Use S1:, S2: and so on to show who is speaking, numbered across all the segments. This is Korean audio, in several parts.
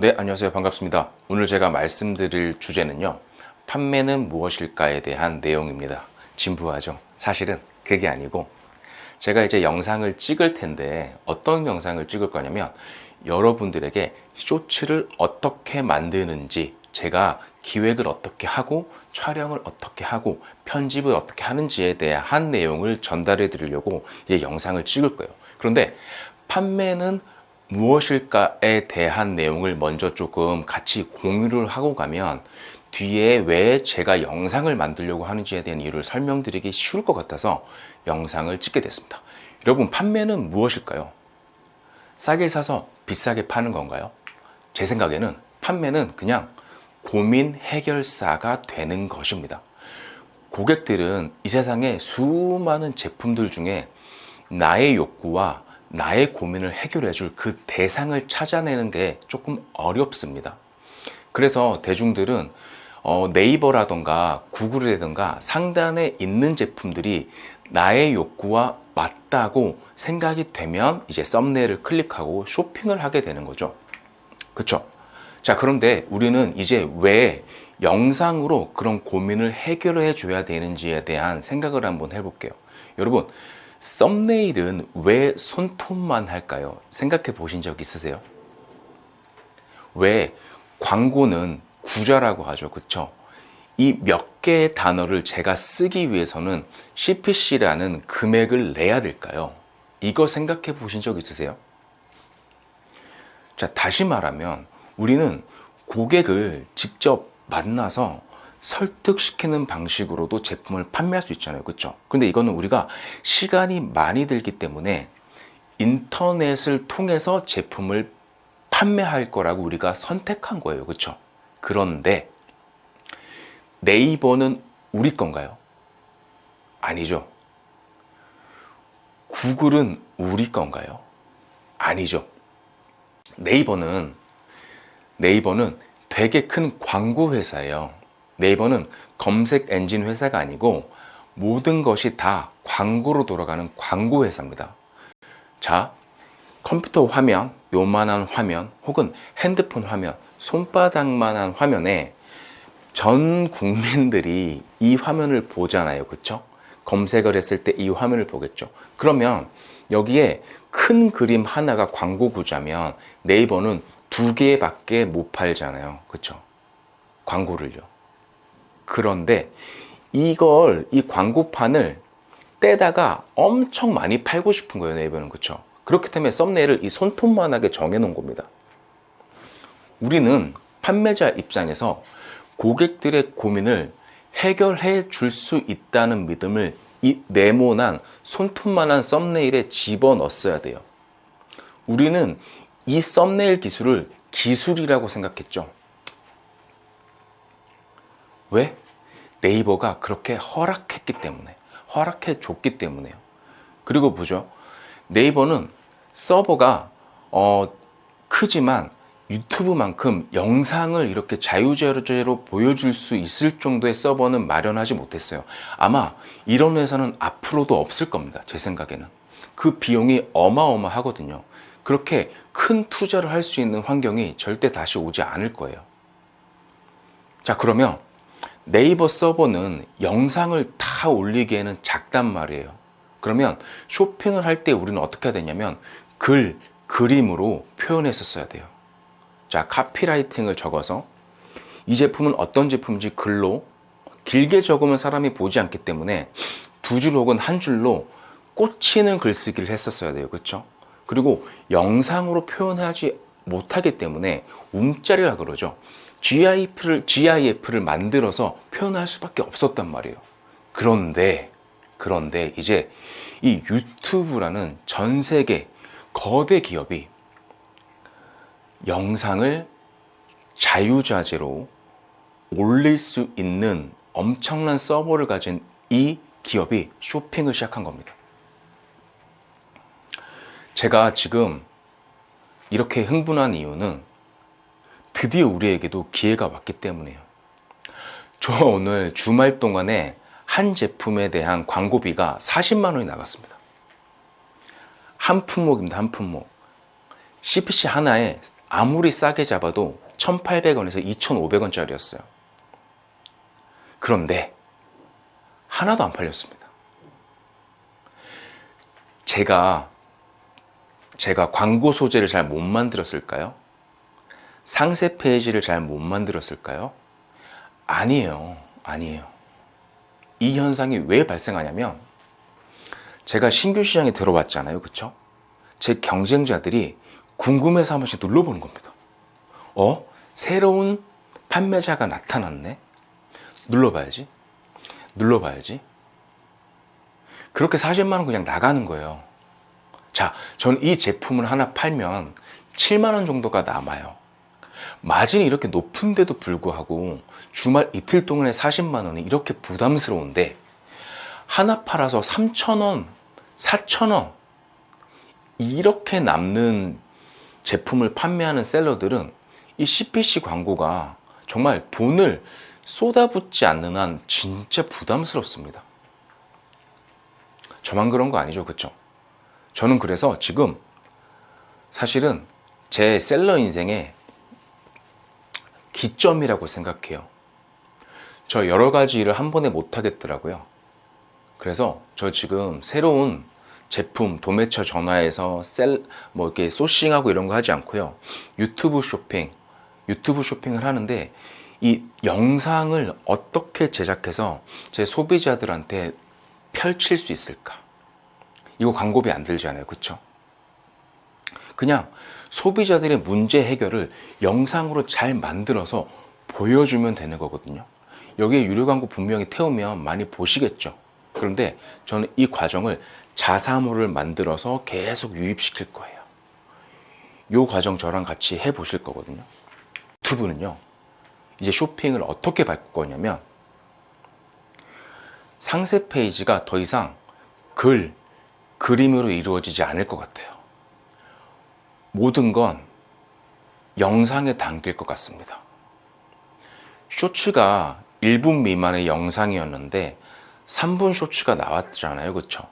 S1: 네, 안녕하세요. 반갑습니다. 오늘 제가 말씀드릴 주제는요. 판매는 무엇일까에 대한 내용입니다. 진부하죠? 사실은 그게 아니고 제가 이제 영상을 찍을 텐데 어떤 영상을 찍을 거냐면 여러분들에게 쇼츠를 어떻게 만드는지 제가 기획을 어떻게 하고 촬영을 어떻게 하고 편집을 어떻게 하는지에 대한 내용을 전달해 드리려고 이제 영상을 찍을 거예요. 그런데 판매는 무엇일까에 대한 내용을 먼저 조금 같이 공유를 하고 가면 뒤에 왜 제가 영상을 만들려고 하는지에 대한 이유를 설명드리기 쉬울 것 같아서 영상을 찍게 됐습니다. 여러분, 판매는 무엇일까요? 싸게 사서 비싸게 파는 건가요? 제 생각에는 판매는 그냥 고민 해결사가 되는 것입니다. 고객들은 이 세상에 수많은 제품들 중에 나의 욕구와 나의 고민을 해결해 줄 그 대상을 찾아내는 게 조금 어렵습니다. 그래서 대중들은 어, 네이버라던가 구글이라던가 상단에 있는 제품들이 나의 욕구와 맞다고 생각이 되면 이제 썸네일을 클릭하고 쇼핑을 하게 되는 거죠. 그쵸? 자, 그런데 우리는 이제 왜 영상으로 그런 고민을 해결해 줘야 되는지에 대한 생각을 한번 해볼게요. 여러분, 썸네일은 왜 손톱만 할까요? 생각해 보신 적 있으세요? 왜 광고는 구자라고 하죠. 그쵸? 이 몇 개의 단어를 제가 쓰기 위해서는 CPC라는 금액을 내야 될까요? 이거 생각해 보신 적 있으세요? 자, 다시 말하면 우리는 고객을 직접 만나서 설득시키는 방식으로도 제품을 판매할 수 있잖아요. 그렇죠? 근데 이거는 우리가 시간이 많이 들기 때문에 인터넷을 통해서 제품을 판매할 거라고 우리가 선택한 거예요. 그렇죠? 그런데 네이버는 우리 건가요? 아니죠. 구글은 우리 건가요? 아니죠. 네이버는 네이버는 되게 큰 광고 회사예요. 네이버는 검색 엔진 회사가 아니고 모든 것이 다 광고로 돌아가는 광고 회사입니다. 자, 컴퓨터 화면, 요만한 화면, 혹은 핸드폰 화면, 손바닥만한 화면에 전 국민들이 이 화면을 보잖아요. 그렇죠? 검색을 했을 때 이 화면을 보겠죠. 그러면 여기에 큰 그림 하나가 광고 구자면 네이버는 두 개밖에 못 팔잖아요. 그렇죠? 광고를요. 그런데 이걸 이 광고판을 떼다가 엄청 많이 팔고 싶은 거예요 네이버는. 그렇죠 그렇기 때문에 썸네일을 이 손톱만하게 정해놓은 겁니다. 우리는 판매자 입장에서 고객들의 고민을 해결해 줄 수 있다는 믿음을 이 네모난 손톱만한 썸네일에 집어넣었어야 돼요. 우리는 이 썸네일 기술을 기술이라고 생각했죠. 왜? 네이버가 그렇게 허락했기 때문에 허락해 줬기 때문에요. 그리고 보죠. 네이버는 서버가 어, 크지만 유튜브만큼 영상을 이렇게 자유자재로 보여줄 수 있을 정도의 서버는 마련하지 못했어요. 아마 이런 회사는 앞으로도 없을 겁니다. 제 생각에는. 그 비용이 어마어마하거든요. 그렇게 큰 투자를 할 수 있는 환경이 절대 다시 오지 않을 거예요. 자, 그러면 네이버 서버는 영상을 다 올리기에는 작단 말이에요. 그러면 쇼핑을 할 때 우리는 어떻게 해야 되냐면 글, 그림으로 표현했었어야 돼요. 자, 카피라이팅을 적어서 이 제품은 어떤 제품인지 글로 길게 적으면 사람이 보지 않기 때문에 두 줄 혹은 한 줄로 꽂히는 글쓰기를 했었어야 돼요. 그렇죠? 그리고 영상으로 표현하지 못하기 때문에 움짜리라 그러죠. GIF를, GIF를 만들어서 표현할 수밖에 없었단 말이에요. 그런데, 그런데 이제 이 유튜브라는 전 세계 거대 기업이 영상을 자유자재로 올릴 수 있는 엄청난 서버를 가진 이 기업이 쇼핑을 시작한 겁니다. 제가 지금 이렇게 흥분한 이유는 드디어 우리에게도 기회가 왔기 때문이에요. 저 오늘 주말 동안에 한 제품에 대한 광고비가 40만 원이 나갔습니다. 한 품목입니다. 한 품목. CPC 하나에 아무리 싸게 잡아도 1,800원에서 2,500원짜리였어요. 그런데 하나도 안 팔렸습니다. 제가 제가 광고 소재를 잘 못 만들었을까요? 상세 페이지를 잘 못 만들었을까요? 아니에요. 아니에요. 이 현상이 왜 발생하냐면 제가 신규 시장에 들어왔잖아요. 그쵸? 제 경쟁자들이 궁금해서 한 번씩 눌러보는 겁니다. 어? 새로운 판매자가 나타났네? 눌러봐야지. 눌러봐야지. 그렇게 40만 원 그냥 나가는 거예요. 자, 저는 이 제품을 하나 팔면 7만 원 정도가 남아요. 마진이 이렇게 높은데도 불구하고 주말 이틀 동안에 40만 원이 이렇게 부담스러운데 하나 팔아서 3천 원, 4천 원 이렇게 남는 제품을 판매하는 셀러들은 이 CPC 광고가 정말 돈을 쏟아붓지 않는 한 진짜 부담스럽습니다. 저만 그런 거 아니죠, 그쵸? 저는 그래서 지금 사실은 제 셀러 인생의 기점이라고 생각해요. 저 여러 가지 일을 한 번에 못 하겠더라고요. 그래서 저 지금 새로운 제품 도매처 전화해서 셀 뭐 이렇게 소싱하고 이런 거 하지 않고요. 유튜브 쇼핑, 유튜브 쇼핑을 하는데 이 영상을 어떻게 제작해서 제 소비자들한테 펼칠 수 있을까? 이거 광고비 안 들잖아요. 그쵸? 그냥 소비자들의 문제 해결을 영상으로 잘 만들어서 보여주면 되는 거거든요. 여기에 유료 광고 분명히 태우면 많이 보시겠죠. 그런데 저는 이 과정을 자사모를 만들어서 계속 유입시킬 거예요. 이 과정 저랑 같이 해 보실 거거든요. 유튜브는요, 이제 쇼핑을 어떻게 바꿀 거냐면, 상세 페이지가 더 이상 글, 그림으로 이루어지지 않을 것 같아요. 모든 건 영상에 담길 것 같습니다. 쇼츠가 1분 미만의 영상이었는데 3분 쇼츠가 나왔잖아요. 그쵸?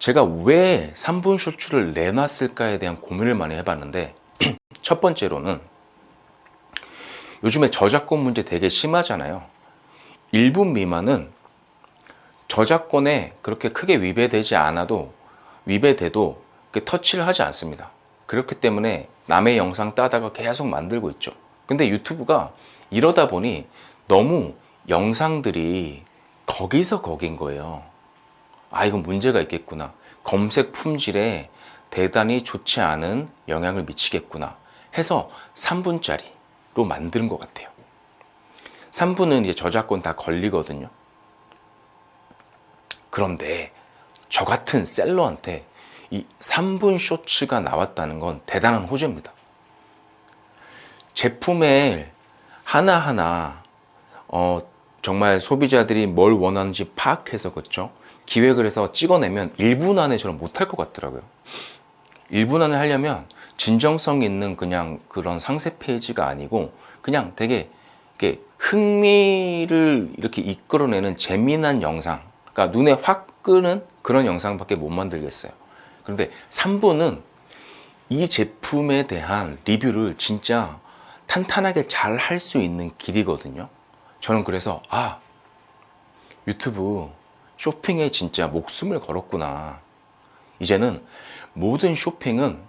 S1: 제가 왜 3분 쇼츠를 내놨을까에 대한 고민을 많이 해봤는데 첫 번째로는 요즘에 저작권 문제 되게 심하잖아요. 1분 미만은 저작권에 그렇게 크게 위배되지 않아도 위배돼도 터치를 하지 않습니다. 그렇기 때문에 남의 영상 따다가 계속 만들고 있죠. 근데 유튜브가 이러다 보니 너무 영상들이 거기서 거긴 거예요. 아, 이건 문제가 있겠구나. 검색 품질에 대단히 좋지 않은 영향을 미치겠구나. 해서 3분짜리로 만드는 것 같아요. 3분은 이제 저작권 다 걸리거든요. 그런데 저 같은 셀러한테 이 3분 쇼츠가 나왔다는 건 대단한 호재입니다. 제품을 하나하나 어, 정말 소비자들이 뭘 원하는지 파악해서 그렇죠. 기획을 해서 찍어내면 1분 안에 저는 못할 것 같더라고요. 1분 안에 하려면 진정성 있는 그냥 그런 상세 페이지가 아니고 그냥 되게 이렇게 흥미를 이렇게 이끌어내는 재미난 영상, 그러니까 눈에 확 끄는 그런 영상밖에 못 만들겠어요. 그런데 3분은 이 제품에 대한 리뷰를 진짜 탄탄하게 잘 할 수 있는 길이거든요. 저는 그래서 아 유튜브 쇼핑에 진짜 목숨을 걸었구나. 이제는 모든 쇼핑은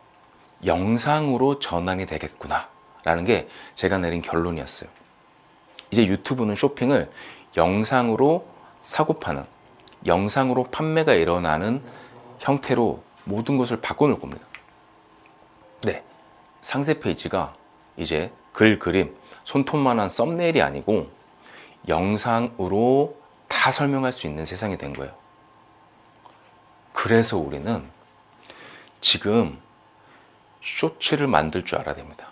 S1: 영상으로 전환이 되겠구나. 라는 게 제가 내린 결론이었어요. 이제 유튜브는 쇼핑을 영상으로 사고 파는, 영상으로 판매가 일어나는 형태로 모든 것을 바꿔놓을 겁니다. 네. 상세 페이지가 이제 글, 그림, 손톱만한 썸네일이 아니고 영상으로 다 설명할 수 있는 세상이 된 거예요. 그래서 우리는 지금 쇼츠를 만들 줄 알아야 됩니다.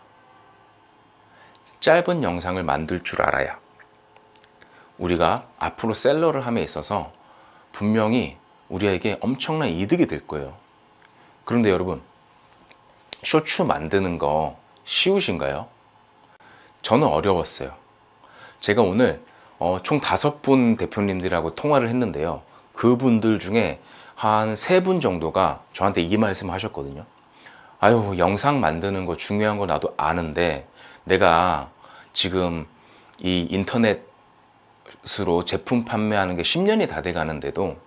S1: 짧은 영상을 만들 줄 알아야 우리가 앞으로 셀러를 함에 있어서 분명히 우리에게 엄청난 이득이 될 거예요. 그런데 여러분, 쇼츠 만드는 거 쉬우신가요? 저는 어려웠어요. 제가 오늘 어, 총 다섯 분 대표님들하고 통화를 했는데요. 그분들 중에 한 세 분 정도가 저한테 이 말씀 하셨거든요. 아유, 영상 만드는 거 중요한 거 나도 아는데 내가 지금 이 인터넷 으로 제품 판매하는 게 10년이 다 돼 가는데도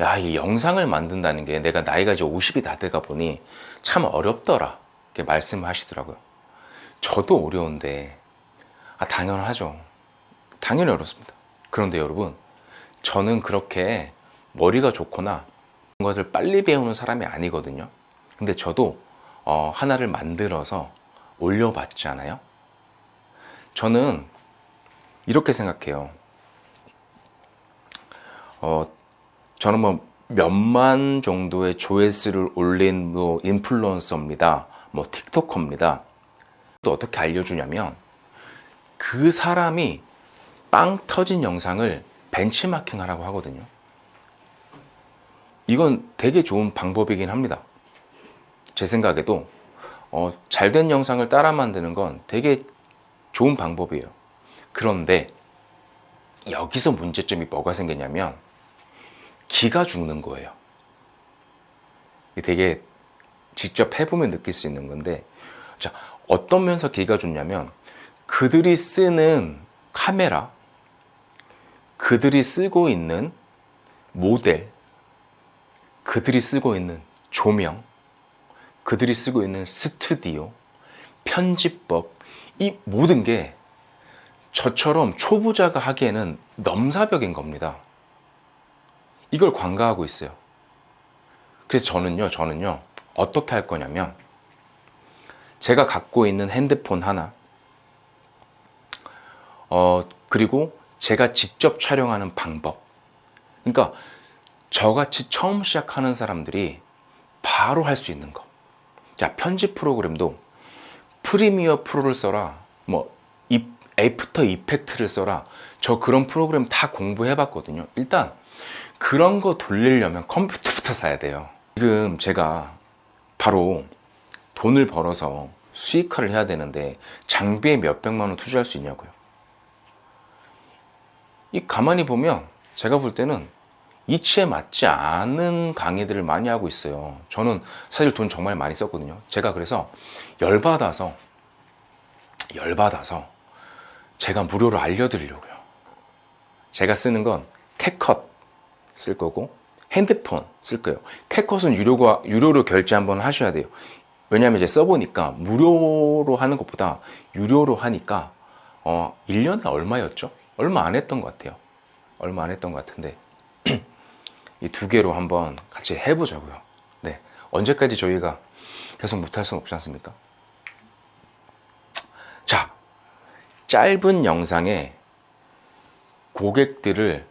S1: 야, 이 영상을 만든다는 게 내가 나이가 이제 50이 다 돼가 보니 참 어렵더라. 이렇게 말씀하시더라고요. 저도 어려운데, 아, 당연하죠. 당연히 어렵습니다. 그런데 여러분, 저는 그렇게 머리가 좋거나 그런 것을 빨리 배우는 사람이 아니거든요. 근데 저도 어, 하나를 만들어서 올려봤잖아요. 저는 이렇게 생각해요. 어, 저는 뭐 몇만 정도의 조회수를 올린 뭐 인플루언서입니다. 뭐 틱토커입니다. 또 어떻게 알려주냐면 그 사람이 빵 터진 영상을 벤치마킹 하라고 하거든요. 이건 되게 좋은 방법이긴 합니다. 제 생각에도 어, 잘된 영상을 따라 만드는 건 되게 좋은 방법이에요. 그런데 여기서 문제점이 뭐가 생기냐면 기가 죽는 거예요. 되게 직접 해보면 느낄 수 있는 건데, 자, 어떤 면에서 기가 죽냐면 그들이 쓰는 카메라, 그들이 쓰고 있는 모델, 그들이 쓰고 있는 조명, 그들이 쓰고 있는 스튜디오, 편집법, 이 모든 게 저처럼 초보자가 하기에는 넘사벽인 겁니다. 이걸 관가하고 있어요. 그래서 저는요, 저는요, 어떻게 할 거냐면, 제가 갖고 있는 핸드폰 하나, 어, 그리고 제가 직접 촬영하는 방법. 그러니까 저같이 처음 시작하는 사람들이 바로 할 수 있는 거. 자, 편집 프로그램도 프리미어 프로를 써라. 뭐, 이, 애프터 이펙트를 써라. 저 그런 프로그램 다 공부해 봤거든요. 일단, 그런 거 돌리려면 컴퓨터부터 사야 돼요. 지금 제가 바로 돈을 벌어서 수익화를 해야 되는데 장비에 몇 백만 원 투자할 수 있냐고요. 이 가만히 보면 제가 볼 때는 이치에 맞지 않은 강의들을 많이 하고 있어요. 저는 사실 돈 정말 많이 썼거든요. 제가 그래서 열받아서, 열받아서 제가 무료로 알려드리려고요. 제가 쓰는 건 캣컷 쓸 거고, 핸드폰 쓸 거예요. 캣컷은 유료가, 유료로 결제 한번 하셔야 돼요. 왜냐하면 이제 써보니까 무료로 하는 것보다 유료로 하니까, 어, 1년에 얼마였죠? 얼마 안 했던 것 같아요. 얼마 안 했던 것 같은데. 이 두 개로 한번 같이 해보자고요. 네. 언제까지 저희가 계속 못할 수는 없지 않습니까? 자, 짧은 영상에 고객들을,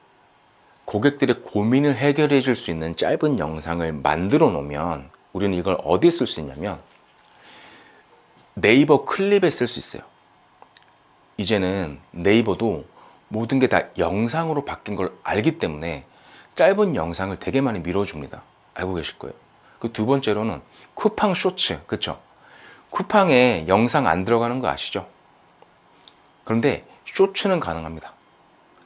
S1: 고객들의 고민을 해결해 줄 수 있는 짧은 영상을 만들어 놓으면 우리는 이걸 어디에 쓸 수 있냐면 네이버 클립에 쓸 수 있어요. 이제는 네이버도 모든 게 다 영상으로 바뀐 걸 알기 때문에 짧은 영상을 되게 많이 밀어줍니다. 알고 계실 거예요. 그 두 번째로는 쿠팡 쇼츠, 그쵸? 쿠팡에 영상 안 들어가는 거 아시죠? 그런데 쇼츠는 가능합니다.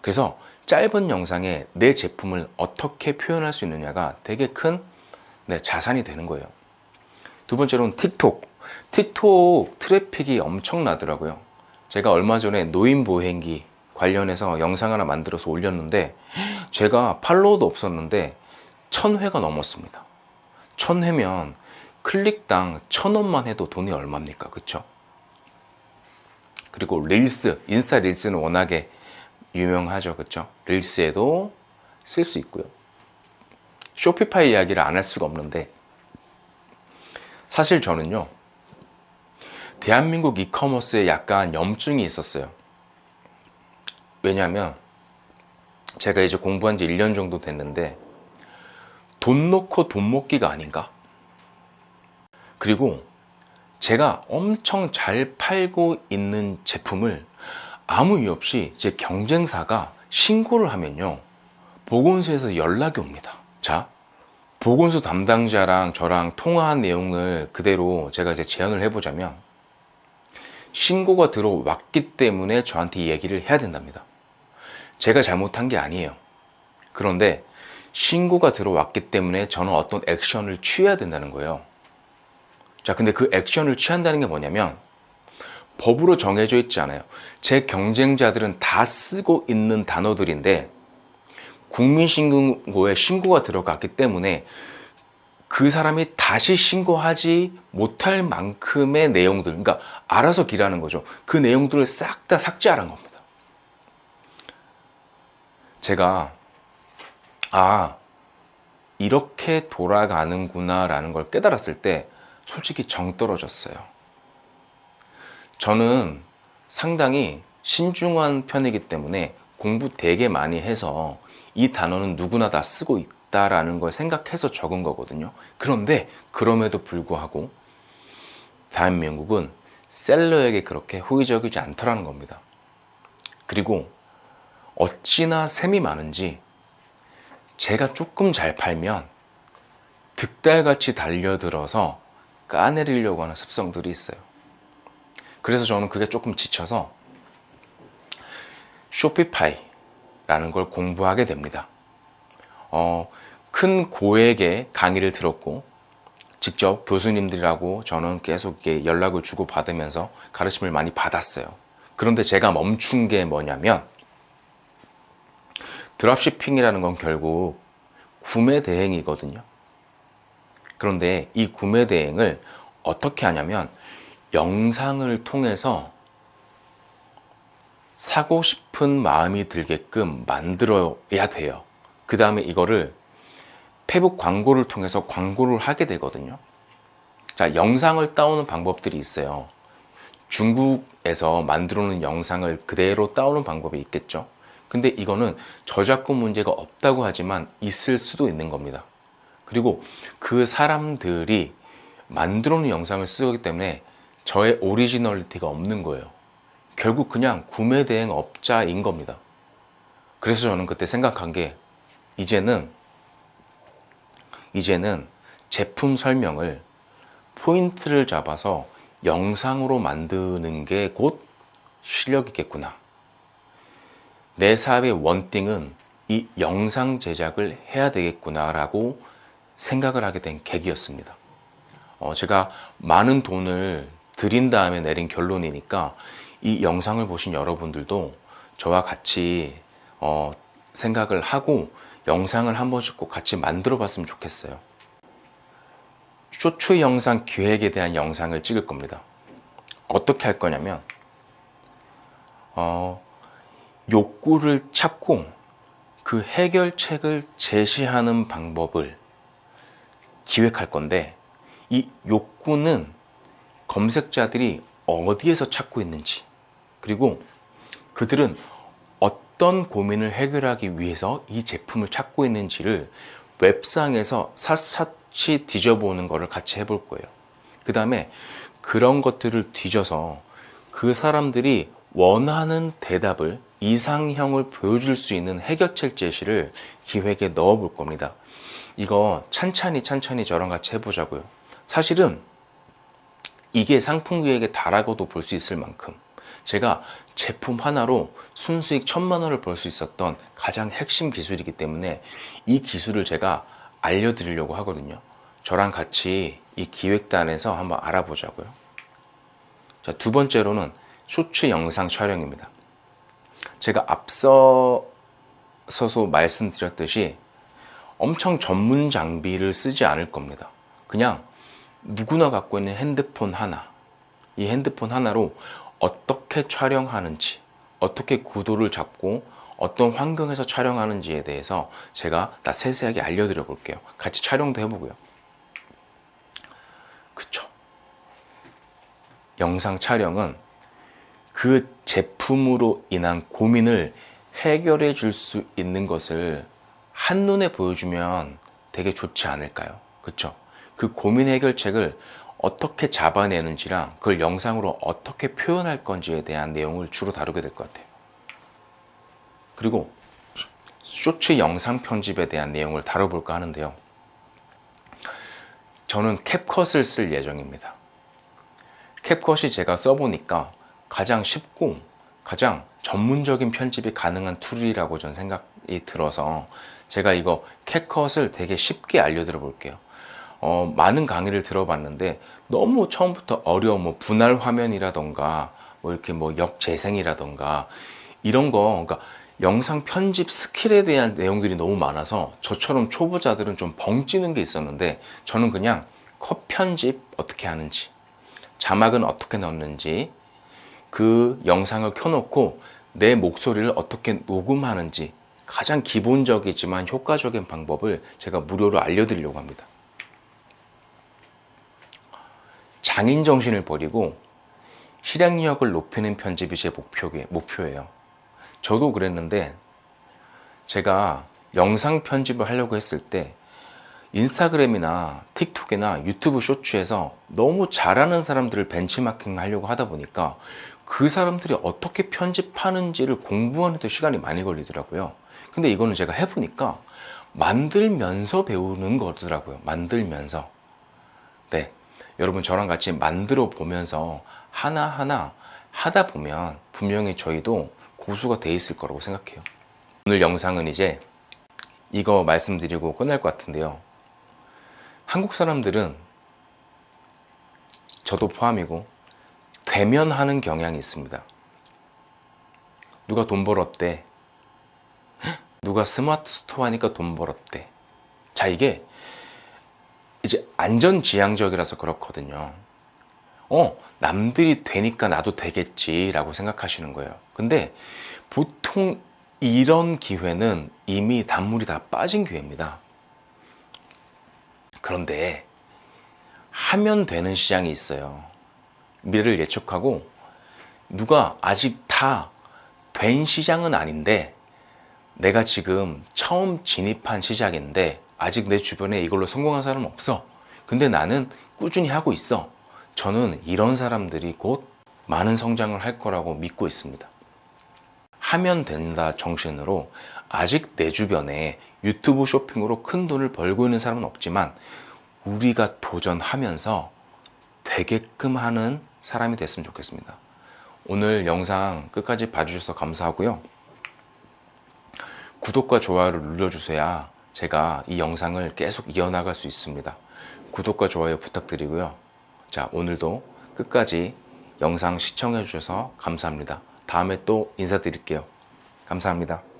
S1: 그래서 짧은 영상에 내 제품을 어떻게 표현할 수 있느냐가 되게 큰 네, 자산이 되는 거예요. 두 번째로는 틱톡. 틱톡 트래픽이 엄청나더라고요. 제가 얼마 전에 노인보행기 관련해서 영상 하나 만들어서 올렸는데 제가 팔로워도 없었는데 천 회가 넘었습니다. 천 회면 클릭당 천 원만 해도 돈이 얼마입니까? 그쵸? 그리고 릴스, 인스타 릴스는 워낙에 유명하죠. 그쵸? 릴스에도 쓸 수 있고요. 쇼피파이 이야기를 안 할 수가 없는데 사실 저는요. 대한민국 이커머스에 약간 염증이 있었어요. 왜냐하면 제가 이제 공부한 지 1년 정도 됐는데 돈 놓고 돈 먹기가 아닌가? 그리고 제가 엄청 잘 팔고 있는 제품을 아무 이유 없이 제 경쟁사가 신고를 하면요. 보건소에서 연락이 옵니다. 자, 보건소 담당자랑 저랑 통화한 내용을 그대로 제가 이제 제안을 해보자면 신고가 들어왔기 때문에 저한테 이 얘기를 해야 된답니다. 제가 잘못한 게 아니에요. 그런데 신고가 들어왔기 때문에 저는 어떤 액션을 취해야 된다는 거예요. 자, 근데 그 액션을 취한다는 게 뭐냐면 법으로 정해져 있지 않아요. 제 경쟁자들은 다 쓰고 있는 단어들인데 국민신고에 신고가 들어갔기 때문에 그 사람이 다시 신고하지 못할 만큼의 내용들, 그러니까 알아서 기라는 거죠. 그 내용들을 싹 다 삭제하라는 겁니다. 제가, 아, 이렇게 돌아가는구나라는 걸 깨달았을 때 솔직히 정 떨어졌어요. 저는 상당히 신중한 편이기 때문에 공부 되게 많이 해서 이 단어는 누구나 다 쓰고 있다라는 걸 생각해서 적은 거거든요. 그런데 그럼에도 불구하고 대한민국은 셀러에게 그렇게 호의적이지 않더라는 겁니다. 그리고 어찌나 셈이 많은지 제가 조금 잘 팔면 득달같이 달려들어서 까내리려고 하는 습성들이 있어요. 그래서 저는 그게 조금 지쳐서 쇼피파이라는 걸 공부하게 됩니다. 어, 큰 고액의 강의를 들었고 직접 교수님들이라고 저는 계속 연락을 주고 받으면서 가르침을 많이 받았어요. 그런데 제가 멈춘 게 뭐냐면 드랍시핑이라는 건 결국 구매 대행이거든요. 그런데 이 구매 대행을 어떻게 하냐면 영상을 통해서 사고 싶은 마음이 들게끔 만들어야 돼요. 그 다음에 이거를 페북 광고를 통해서 광고를 하게 되거든요. 자, 영상을 따오는 방법들이 있어요. 중국에서 만들어 놓은 영상을 그대로 따오는 방법이 있겠죠. 근데 이거는 저작권 문제가 없다고 하지만 있을 수도 있는 겁니다. 그리고 그 사람들이 만들어 놓은 영상을 쓰기 때문에 저의 오리지널리티가 없는 거예요. 결국 그냥 구매 대행 업자인 겁니다. 그래서 저는 그때 생각한 게 이제는 이제는 제품 설명을 포인트를 잡아서 영상으로 만드는 게 곧 실력이겠구나. 내 사업의 원띵은 이 영상 제작을 해야 되겠구나라고 생각을 하게 된 계기였습니다. 어, 제가 많은 돈을 들인 다음에 내린 결론이니까 이 영상을 보신 여러분들도 저와 같이 어, 생각을 하고 영상을 한 번씩 꼭 같이 만들어 봤으면 좋겠어요. 쇼츠 영상 기획에 대한 영상을 찍을 겁니다. 어떻게 할 거냐면, 어, 욕구를 찾고 그 해결책을 제시하는 방법을 기획할 건데, 이 욕구는 검색자들이 어디에서 찾고 있는지, 그리고 그들은 어떤 고민을 해결하기 위해서 이 제품을 찾고 있는지를 웹상에서 샅샅이 뒤져보는 것을 같이 해볼 거예요. 그 다음에 그런 것들을 뒤져서 그 사람들이 원하는 대답을 이상형을 보여줄 수 있는 해결책 제시를 기획에 넣어 볼 겁니다. 이거 찬찬히 찬찬히 저랑 같이 해보자고요. 사실은 이게 상품 기획에 다라고도 볼 수 있을 만큼 제가 제품 하나로 순수익 천만 원을 벌 수 있었던 가장 핵심 기술이기 때문에 이 기술을 제가 알려드리려고 하거든요. 저랑 같이 이 기획단에서 한번 알아보자고요. 자, 두 번째로는 쇼츠 영상 촬영입니다. 제가 앞서서서 말씀드렸듯이 엄청 전문 장비를 쓰지 않을 겁니다. 그냥 누구나 갖고 있는 핸드폰 하나, 이 핸드폰 하나로 어떻게 촬영하는지, 어떻게 구도를 잡고 어떤 환경에서 촬영하는지에 대해서 제가 다 세세하게 알려드려 볼게요. 같이 촬영도 해보고요. 그쵸. 영상 촬영은 그 제품으로 인한 고민을 해결해 줄 수 있는 것을 한눈에 보여주면 되게 좋지 않을까요? 그쵸? 그 고민 해결책을 어떻게 잡아내는지랑 그걸 영상으로 어떻게 표현할 건지에 대한 내용을 주로 다루게 될 것 같아요. 그리고 쇼츠 영상 편집에 대한 내용을 다뤄볼까 하는데요. 저는 캡컷을 쓸 예정입니다. 캡컷이 제가 써보니까 가장 쉽고 가장 전문적인 편집이 가능한 툴이라고 저는 생각이 들어서 제가 이거 캡컷을 되게 쉽게 알려드려 볼게요. 어, 많은 강의를 들어봤는데 너무 처음부터 어려워 뭐 분할 화면이라던가 뭐 이렇게 뭐 역재생이라던가 이런 거 그러니까 영상 편집 스킬에 대한 내용들이 너무 많아서 저처럼 초보자들은 좀 벙찌는 게 있었는데 저는 그냥 컷 편집 어떻게 하는지 자막은 어떻게 넣는지 그 영상을 켜놓고 내 목소리를 어떻게 녹음하는지 가장 기본적이지만 효과적인 방법을 제가 무료로 알려드리려고 합니다. 장인 정신을 버리고 실행력을 높이는 편집이 제 목표예요. 저도 그랬는데 제가 영상 편집을 하려고 했을 때 인스타그램이나 틱톡이나 유튜브 쇼츠에서 너무 잘하는 사람들을 벤치마킹 하려고 하다 보니까 그 사람들이 어떻게 편집하는지를 공부하는데 시간이 많이 걸리더라고요. 근데 이거는 제가 해보니까 만들면서 배우는 거더라고요. 만들면서. 네. 여러분 저랑 같이 만들어 보면서 하나하나 하다 보면 분명히 저희도 고수가 돼 있을 거라고 생각해요. 오늘 영상은 이제 이거 말씀드리고 끝날 것 같은데요. 한국 사람들은 저도 포함이고 대면하는 경향이 있습니다. 누가 돈 벌었대. 누가 스마트 스토어 하니까 돈 벌었대. 자, 이게 이제 안전 지향 적이라서 그렇거든요. 어, 남들이 되니까 나도 되겠지라고 생각하시는 거예요. 근데 보통 이런 기회는 이미 단물이 다 빠진 기회입니다. 그런데 하면 되는 시장이 있어요. 미래를 예측하고 누가 아직 다 된 시장은 아닌데 내가 지금 처음 진입한 시장인데 아직 내 주변에 이걸로 성공한 사람은 없어. 근데 나는 꾸준히 하고 있어. 저는 이런 사람들이 곧 많은 성장을 할 거라고 믿고 있습니다. 하면 된다 정신으로 아직 내 주변에 유튜브 쇼핑으로 큰 돈을 벌고 있는 사람은 없지만 우리가 도전하면서 되게끔 하는 사람이 됐으면 좋겠습니다. 오늘 영상 끝까지 봐주셔서 감사하고요. 구독과 좋아요를 눌러주셔야 제가 이 영상을 계속 이어나갈 수 있습니다. 구독과 좋아요 부탁드리고요. 자, 오늘도 끝까지 영상 시청해 주셔서 감사합니다. 다음에 또 인사드릴게요. 감사합니다.